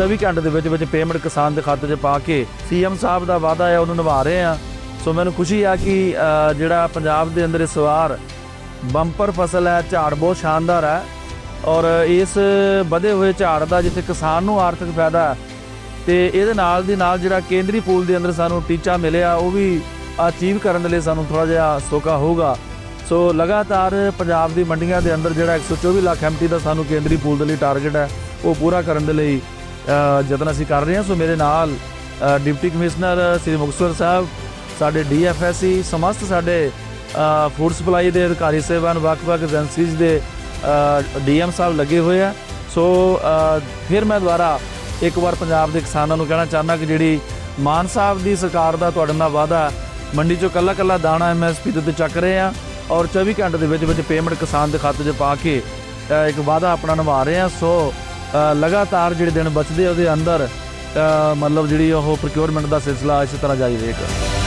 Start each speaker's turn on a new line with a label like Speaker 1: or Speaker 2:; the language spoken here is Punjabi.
Speaker 1: 24 ਘੰਟੇ ਦੇ ਵਿੱਚ ਵਿੱਚ ਪੇਮੈਂਟ ਕਿਸਾਨ ਦੇ ਖਾਤੇ 'ਚ ਪਾ ਕੇ ਸੀਐਮ ਸਾਹਿਬ ਦਾ ਵਾਅਦਾ ਹੈ, ਉਹਨੂੰ ਨਿਭਾ ਰਹੇ ਆ ਸੋ ਮੈਨੂੰ ਖੁਸ਼ੀ ਆ ਕਿ ਜਿਹੜਾ ਪੰਜਾਬ ਦੇ ਅੰਦਰ ਇਸ ਵਾਰ ਬੰਪਰ ਫਸਲ ਹੈ, ਝਾੜ ਬਹੁਤ ਸ਼ਾਨਦਾਰ ਹੈ ਔਰ ਇਸ ਵਧੇ ਹੋਏ ਝਾੜ ਦਾ ਜਿੱਥੇ ਕਿਸਾਨ ਨੂੰ ਆਰਥਿਕ ਫਾਇਦਾ ਹੈ, ਤੇ ਇਹਦੇ ਨਾਲ ਦੀ ਨਾਲ ਜਿਹੜਾ ਕੇਂਦਰੀ ਪੂਲ ਦੇ ਅੰਦਰ ਸਾਨੂੰ ਟੀਚਾ ਮਿਲਿਆ, ਉਹ ਵੀ ਅਚੀਵ ਕਰਨ ਦੇ ਲਈ ਸਾਨੂੰ ਥੋੜਾ ਜਿਹਾ ਸੋਕਾ ਹੋਊਗਾ। ਸੋ ਲਗਾਤਾਰ ਪੰਜਾਬ ਦੀ ਮੰਡੀਆਂ ਦੇ ਅੰਦਰ ਜਿਹੜਾ 124 ਲੱਖ ਐਮਟੀ ਦਾ ਸਾਨੂੰ ਕੇਂਦਰੀ ਪੂਲ ਦੇ ਲਈ ਟਾਰਗੇਟ ਹੈ, ਉਹ ਪੂਰਾ ਕਰਨ ਦੇ ਲਈ ਯਤਨ ਅਸੀਂ ਕਰ ਰਹੇ ਹਾਂ। ਸੋ ਮੇਰੇ ਨਾਲ ਡਿਪਟੀ ਕਮਿਸ਼ਨਰ ਸ੍ਰੀ ਮੁਕਤਸਰ ਸਾਹਿਬ, ਸਾਡੇ ਡੀਐਫਐਸਸੀ ਸਮਸਤ ਸਾਡੇ ਫੂਡ ਸਪਲਾਈ ਦੇ ਅਧਿਕਾਰੀ ਸੇਵਾਨ ਵੱਖ-ਵੱਖ ਏਜੰਸੀਜ਼ ਦੇ ਡੀਐਮ ਸਾਹਿਬ ਲੱਗੇ ਹੋਏ ਆ। ਸੋ ਫਿਰ ਮੈਂ ਦੁਬਾਰਾ ਇੱਕ ਵਾਰ ਪੰਜਾਬ ਦੇ ਕਿਸਾਨਾਂ ਨੂੰ ਕਹਿਣਾ ਚਾਹੁੰਦਾ ਕਿ ਜਿਹੜੀ ਮਾਨ ਸਾਹਿਬ ਦੀ ਸਰਕਾਰ ਦਾ ਤੁਹਾਡੇ ਨਾਲ ਵਾਅਦਾ, ਮੰਡੀ ਚੋਂ ਕੱਲਾ ਕੱਲਾ ਦਾਣਾ ਐਮਐਸਪੀ ਦੇ ਉੱਤੇ ਚੱਕ ਰਹੇ ਆ ਔਰ 24 ਘੰਟੇ ਦੇ ਵਿੱਚ ਵਿੱਚ ਪੇਮੈਂਟ ਕਿਸਾਨ ਦੇ ਖਾਤੇ 'ਚ ਪਾ ਕੇ ਇੱਕ ਵਾਅਦਾ ਆਪਣਾ ਨਿਭਾ ਰਹੇ ਆ। ਸੋ ਲਗਾਤਾਰ ਜਿਹੜੇ ਦਿਨ ਬਚਦੇ ਆ ਉਹਦੇ ਅੰਦਰ ਮਤਲਬ ਜਿਹੜੀ ਉਹ ਪ੍ਰੋਕਿਉਰਮੈਂਟ ਦਾ ਸਿਲਸਿਲਾ ਇਸੇ ਤਰ੍ਹਾਂ ਜਾਰੀ ਰਹੇਗਾ